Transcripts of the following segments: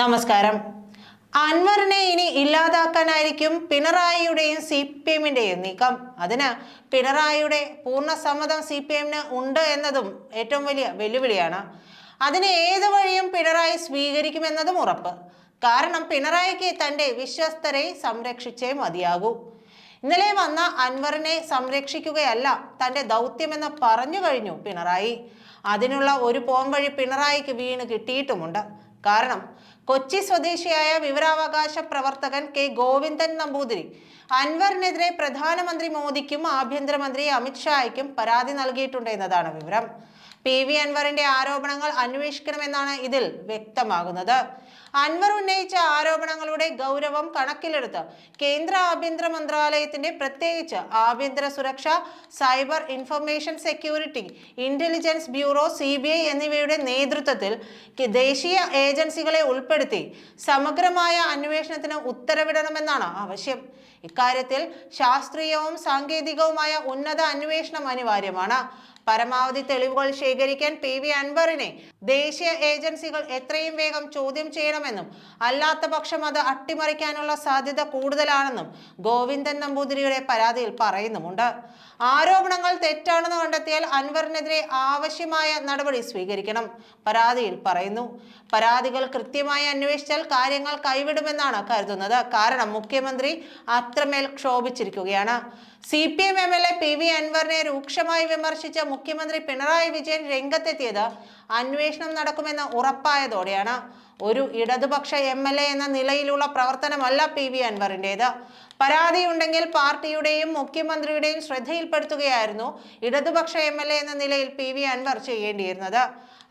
നമസ്കാരം. അൻവറിനെ ഇനി ഇല്ലാതാക്കാനായിരിക്കും പിണറായിയുടെയും സി പി എമ്മിന്റെയും നീക്കം. അതിന് പിണറായിയുടെ പൂർണ സമ്മതം സി പി എമ്മിന് ഉണ്ട് എന്നതും ഏറ്റവും വലിയ വെല്ലുവിളിയാണ്. അതിന് ഏത് വഴിയും പിണറായി സ്വീകരിക്കുമെന്നതും ഉറപ്പ്. കാരണം പിണറായിക്ക് തന്റെ വിശ്വസ്തരെ സംരക്ഷിച്ചേ മതിയാകൂ. ഇന്നലെ വന്ന അൻവറിനെ സംരക്ഷിക്കുകയല്ല തന്റെ ദൗത്യമെന്ന് പറഞ്ഞു കഴിഞ്ഞു പിണറായി. അതിനുള്ള ഒരു പോംവഴി പിണറായിക്ക് വീണ് കിട്ടിയിട്ടുമുണ്ട്. കാരണം കൊച്ചി സ്വദേശിയായ വിവരാവകാശ പ്രവർത്തകൻ കെ ഗോവിന്ദൻ നമ്പൂതിരി. അൻവറിനെതിരെ പ്രധാനമന്ത്രി മോദിക്കും ആഭ്യന്തരമന്ത്രി അമിത്ഷായ്ക്കും പരാതി നൽകിയിട്ടുണ്ട് എന്നതാണ് വിവരം. പി വി അൻവറിന്റെ ആരോപണങ്ങൾ അന്വേഷിക്കണമെന്നാണ് ഇതിൽ വ്യക്തമാകുന്നത്. അൻവർ ഉന്നയിച്ച ആരോപണങ്ങളുടെ ഗൗരവം കണക്കിലെടുത്ത് കേന്ദ്ര ആഭ്യന്തര മന്ത്രാലയത്തിന്റെ പ്രത്യേകിച്ച് ആഭ്യന്തര സുരക്ഷ cyber information security intelligence bureau C എന്നിവയുടെ നേതൃത്വത്തിൽ ദേശീയ ഏജൻസികളെ ഉൾപ്പെടുത്തി സമഗ്രമായ അന്വേഷണത്തിന് ഉത്തരവിടണമെന്നാണ് ആവശ്യം. ഇക്കാര്യത്തിൽ ശാസ്ത്രീയവും സാങ്കേതികവുമായ ഉന്നത അന്വേഷണം അനിവാര്യമാണ്. പരമാവധി തെളിവുകൾ ശേഖരിക്കാൻ പി വി അൻവറിനെ ദേശീയ ഏജൻസികൾ എത്രയും വേഗം ചോദ്യം ചെയ്യണമെന്നും അല്ലാത്ത പക്ഷം അത് അട്ടിമറിക്കാനുള്ള സാധ്യത കൂടുതലാണെന്നും ഗോവിന്ദൻ നമ്പൂതിരിയുടെ പരാതിയിൽ പറയുന്നുമുണ്ട്. ആരോപണങ്ങൾ തെറ്റാണെന്ന് കണ്ടെത്തിയാൽ അൻവറിനെതിരെ ആവശ്യമായ നടപടി സ്വീകരിക്കണം പരാതിയിൽ പറയുന്നു. പരാതികൾ കൃത്യമായി അന്വേഷിച്ചാൽ കാര്യങ്ങൾ കൈവിടുമെന്നാണ് കരുതുന്നത്. കാരണം മുഖ്യമന്ത്രി അത്രമേൽ ക്ഷോഭിച്ചിരിക്കുകയാണ്. C P M M L A P V അൻവറിനെ രൂക്ഷമായി വിമർശിച്ച മുഖ്യമന്ത്രി പിണറായി വിജയൻ രംഗത്തെത്തിയത് അന്വേഷണം നടക്കുമെന്ന് ഉറപ്പായതോടെയാണ്. ഒരു ഇടതുപക്ഷ എം എൽ എ എന്ന നിലയിലുള്ള പ്രവർത്തനമല്ല പി വി പരാതി പരാതിയുണ്ടെങ്കിൽ പാർട്ടിയുടെയും മുഖ്യമന്ത്രിയുടെയും ശ്രദ്ധയിൽപ്പെടുത്തുകയായിരുന്നു ഇടതുപക്ഷ എം എൽ എ എന്ന നിലയിൽ പി വി അൻവർ ചെയ്യേണ്ടിയിരുന്നത്.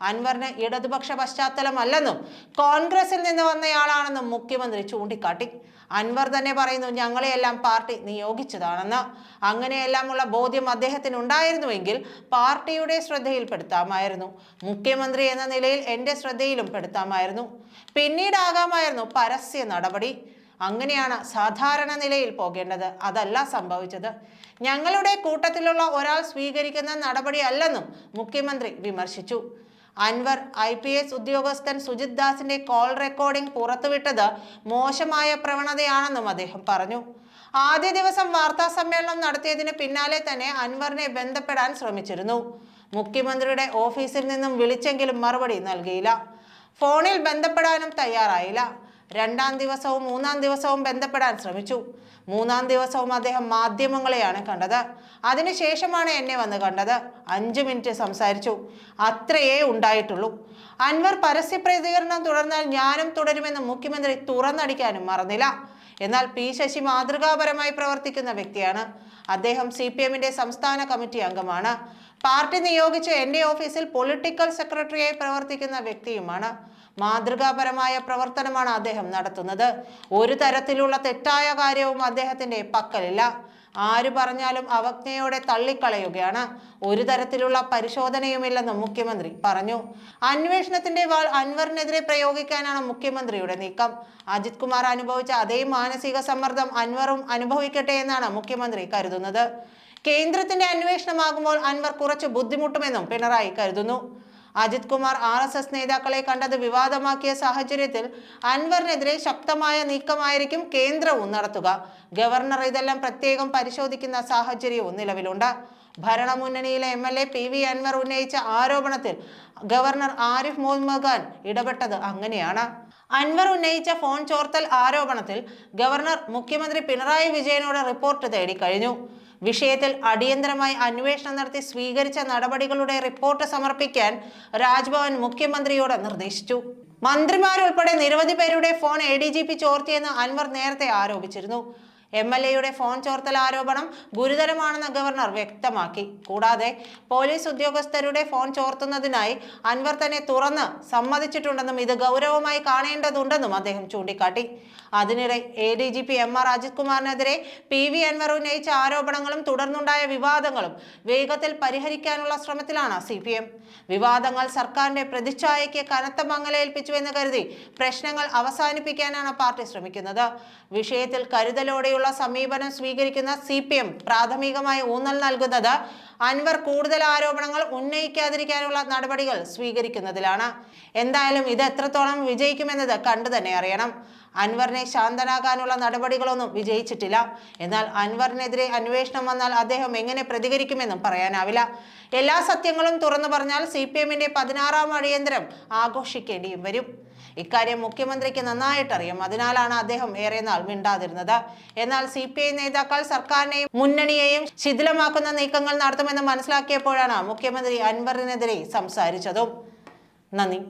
അൻവറിന് ഇടതുപക്ഷ പശ്ചാത്തലമല്ലെന്നും കോൺഗ്രസിൽ നിന്ന് വന്നയാളാണെന്നും മുഖ്യമന്ത്രി ചൂണ്ടിക്കാട്ടി. അൻവർ തന്നെ പറയുന്നു ഞങ്ങളെയെല്ലാം പാർട്ടി നിയോഗിച്ചതാണെന്ന്. അങ്ങനെയെല്ലാമുള്ള ബോധ്യം അദ്ദേഹത്തിന് ഉണ്ടായിരുന്നുവെങ്കിൽ പാർട്ടിയുടെ ശ്രദ്ധയിൽപ്പെടുത്താമായിരുന്നു. മുഖ്യമന്ത്രി എന്ന നിലയിൽ എന്റെ ശ്രദ്ധയിലും പെടുത്താമായിരുന്നു. പിന്നീടാകാമായിരുന്നു പരസ്യ നടപടി. അങ്ങനെയാണ് സാധാരണ നിലയിൽ പോകേണ്ടത്. അതല്ല സംഭവിച്ചത്. ഞങ്ങളുടെ കൂട്ടത്തിലുള്ള ഒരാൾ സ്വീകരിക്കുന്ന നടപടി അല്ലെന്നും മുഖ്യമന്ത്രി വിമർശിച്ചു. അൻവർ ഐ പി എസ് ഉദ്യോഗസ്ഥൻ സുജിത് ദാസിന്റെ കോൾ റെക്കോർഡിംഗ് പുറത്തുവിട്ടത് മോശമായ പ്രവണതയാണെന്നും അദ്ദേഹം പറഞ്ഞു. ആദ്യ ദിവസം വാർത്താ സമ്മേളനം നടത്തിയതിന് പിന്നാലെ തന്നെ അൻവറിനെ ബന്ധപ്പെടാൻ ശ്രമിച്ചിരുന്നു. മുഖ്യമന്ത്രിയുടെ ഓഫീസിൽ നിന്നും വിളിച്ചെങ്കിലും മറുപടി നൽകിയില്ല. ഫോണിൽ ബന്ധപ്പെടാനും തയ്യാറായില്ല. രണ്ടാം ദിവസവും മൂന്നാം ദിവസവും ബന്ധപ്പെടാൻ ശ്രമിച്ചു. മൂന്നാം ദിവസവും അദ്ദേഹം മാധ്യമങ്ങളെയാണ് കണ്ടത്. അതിനുശേഷമാണ് എന്നെ വന്ന് കണ്ടത്. അഞ്ച് മിനിറ്റ് സംസാരിച്ചു. അത്രയേ ഉണ്ടായിട്ടുള്ളൂ. അൻവർ പരസ്യ പ്രതികരണം തുടർന്നാൽ ഞാനും തുടരുമെന്ന് മുഖ്യമന്ത്രി തുറന്നടിക്കാനും മറന്നില്ല. എന്നാൽ പി ശശി മാതൃകാപരമായി പ്രവർത്തിക്കുന്ന വ്യക്തിയാണ്. അദ്ദേഹം സി സംസ്ഥാന കമ്മിറ്റി അംഗമാണ്. പാർട്ടി നിയോഗിച്ച എന്റെ ഓഫീസിൽ പൊളിറ്റിക്കൽ സെക്രട്ടറിയായി പ്രവർത്തിക്കുന്ന വ്യക്തിയുമാണ്. മാതൃകാപരമായ പ്രവർത്തനമാണ് അദ്ദേഹം നടത്തുന്നത്. ഒരു തരത്തിലുള്ള തെറ്റായ കാര്യവും അദ്ദേഹത്തിന്റെ പക്കലില്ല. ആര് പറഞ്ഞാലും അവജ്ഞയോടെ തള്ളിക്കളയുകയാണ്. ഒരു തരത്തിലുള്ള പരിശോധനയുമില്ലെന്നും മുഖ്യമന്ത്രി പറഞ്ഞു. അന്വേഷണത്തിന്റെ വാൾ അൻവറിനെതിരെ പ്രയോഗിക്കാനാണ് മുഖ്യമന്ത്രിയുടെ നീക്കം. അജിത് കുമാർ അനുഭവിച്ച അതേ മാനസിക സമ്മർദ്ദം അൻവറും അനുഭവിക്കട്ടെ എന്നാണ് മുഖ്യമന്ത്രി കരുതുന്നത്. കേന്ദ്രത്തിന്റെ അന്വേഷണമാകുമ്പോൾ അൻവർ കുറച്ച് ബുദ്ധിമുട്ടുമെന്നും പിണറായി കരുതുന്നു. Ajith Kumar R S S നേതാക്കളെ കണ്ടത് വിവാദമാക്കിയ സാഹചര്യത്തിൽ അൻവറിനെതിരെ ശക്തമായ നീക്കമായിരിക്കും കേന്ദ്രവും നടത്തുക. ഗവർണർ ഇതെല്ലാം പ്രത്യേകം പരിശോധിക്കുന്ന സാഹചര്യവും നിലവിലുണ്ട്. ഭരണമുന്നണിയിലെ M L A P V Anvar ഉന്നയിച്ച ആരോപണത്തിൽ ഗവർണർ ആരിഫ് മുഹമ്മദ് ഖാൻ ഇടപെട്ടത് അങ്ങനെയാണ്. അൻവർ ഉന്നയിച്ച ഫോൺ ചോർത്തൽ ആരോപണത്തിൽ ഗവർണർ മുഖ്യമന്ത്രി പിണറായി വിജയനോട് റിപ്പോർട്ട് തേടി കഴിഞ്ഞു വിഷയത്തിൽ അടിയന്തരമായി അന്വേഷണം നടത്തി സ്വീകരിച്ച നടപടികളുടെ റിപ്പോർട്ട് സമർപ്പിക്കാൻ രാജ്ഭവൻ മുഖ്യമന്ത്രിയോട് നിർദ്ദേശിച്ചു. മന്ത്രിമാരുൾപ്പെടെ നിരവധി പേരുടെ phone A D G P ചോർത്തിയെന്ന് Anvar നേരത്തെ ആരോപിച്ചിരുന്നു. എം എൽ എയുടെ ഫോൺ ചോർത്തൽ ആരോപണം ഗുരുതരമാണെന്ന് ഗവർണർ വ്യക്തമാക്കി. കൂടാതെ പോലീസ് ഉദ്യോഗസ്ഥരുടെ ഫോൺ ചോർത്തുന്നതിനായി അൻവർ തന്നെ തുറന്ന് സമ്മതിച്ചിട്ടുണ്ടെന്നും ഇത് ഗൗരവമായി കാണേണ്ടതുണ്ടെന്നും അദ്ദേഹം ചൂണ്ടിക്കാട്ടി. അതിനിടെ A D G P M R Ajith കുമാറിനെതിരെ P V Anvar ഉന്നയിച്ച ആരോപണങ്ങളും തുടർന്നുണ്ടായ വിവാദങ്ങളും വേഗത്തിൽ പരിഹരിക്കാനുള്ള ശ്രമത്തിലാണ് സി പി എം. വിവാദങ്ങൾ സർക്കാരിന്റെ പ്രതിച്ഛായയ്ക്ക് കനത്ത മങ്ങലേൽപ്പിച്ചു മങ്ങലേൽപ്പിച്ചുവെന്ന് കരുതി പ്രശ്നങ്ങൾ അവസാനിപ്പിക്കാനാണ് പാർട്ടി ശ്രമിക്കുന്നത്. വിഷയത്തിൽ കരുതലോടെയുള്ള തരത്തിലുള്ള സമീപനം സ്വീകരിക്കുന്ന സി പി എം പ്രാഥമികമായി ഊന്നൽ നൽകുന്നത് അൻവർ കൂടുതൽ ആരോപണങ്ങൾ ഉന്നയിക്കാതിരിക്കാനുള്ള നടപടികൾ സ്വീകരിക്കുന്നതിലാണ്. എന്തായാലും ഇത് എത്രത്തോളം വിജയിക്കുമെന്നത് കണ്ടു തന്നെ അറിയണം. അൻവറിനെ ശാന്തനാകാനുള്ള നടപടികളൊന്നും വിജയിച്ചിട്ടില്ല. എന്നാൽ അൻവറിനെതിരെ അന്വേഷണം വന്നാൽ അദ്ദേഹം എങ്ങനെ പ്രതികരിക്കുമെന്നും പറയാനാവില്ല. എല്ലാ സത്യങ്ങളും തുറന്നു പറഞ്ഞാൽ സി പി എമ്മിന്റെ പതിനാറാം അടിയന്തരം ആഘോഷിക്കേണ്ടിയും വരും. ഇക്കാര്യം മുഖ്യമന്ത്രിക്ക് നന്നായിട്ടറിയും. അതിനാലാണ് അദ്ദേഹം ഏറെ നാൾ മിണ്ടാതിരുന്നത്. എന്നാൽ സി പി ഐ നേതാക്കൾ സർക്കാരിനെയും മുന്നണിയെയും ശിഥിലമാക്കുന്ന നീക്കങ്ങൾ നടത്തുമെന്ന് മനസ്സിലാക്കിയപ്പോഴാണ് മുഖ്യമന്ത്രി അൻവറിനെതിരെ സംസാരിച്ചതും. നന്ദി.